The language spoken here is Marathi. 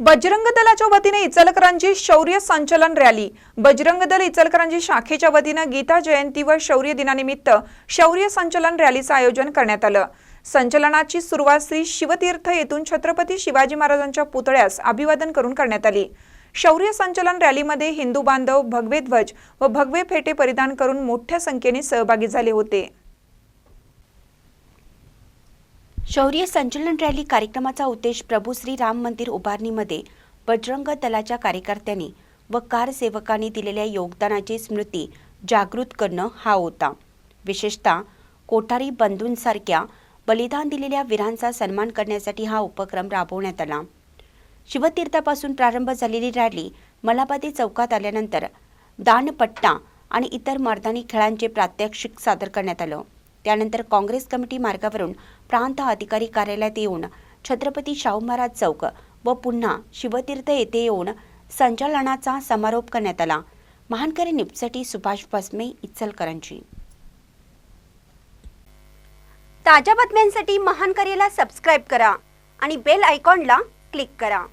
बजरंग दलाच्या वतीने इचलकरांची शौर्य संचलन रॅली. बजरंग दल इचलकरांची शाखेच्या वतीनं गीता जयंती व शौर्य दिनानिमित्त शौर्य संचलन रॅलीचं आयोजन करण्यात आलं. संचलनाची सुरुवात श्री शिवतीर्थ येथून छत्रपती शिवाजी महाराजांच्या पुतळ्यास अभिवादन करून करण्यात आली. शौर्य संचलन रॅलीमध्ये हिंदू बांधव भगवे ध्वज व भगवे फेटे परिधान करून मोठ्या संख्येने सहभागी झाले होते. शौर्य संचलन रॅली कार्यक्रमाचा उद्देश प्रभू श्री राम मंदिर उभारणीमध्ये बजरंग दलाच्या कार्यकर्त्यांनी व कारसेवकांनी दिलेल्या योगदानाची स्मृती जागृत करणं हा होता. विशेषतः कोठारी बंधूंसारख्या बलिदान दिलेल्या वीरांचा सन्मान करण्यासाठी हा उपक्रम राबवण्यात आला. शिवतीर्थापासून प्रारंभ झालेली रॅली मलाबादी चौकात आल्यानंतर दानपट्टा आणि इतर मर्दानी खेळांचे प्रात्यक्षिक सादर करण्यात आलं. त्यानंतर काँग्रेस कमिटी मार्गावरून प्रांत अधिकारी कार्यालयात येऊन छत्रपती शाहू महाराज चौक व पुन्हा शिवतीर्थ येथे येऊन संचालनाचा समारोप करण्यात आला. महानकरी निपसाठी सुभाष भस्मे इचलकरंजी. ताज्या बातम्यांसाठी महानकरीला सबस्क्राईब करा आणि बेल आयकॉनला क्लिक करा.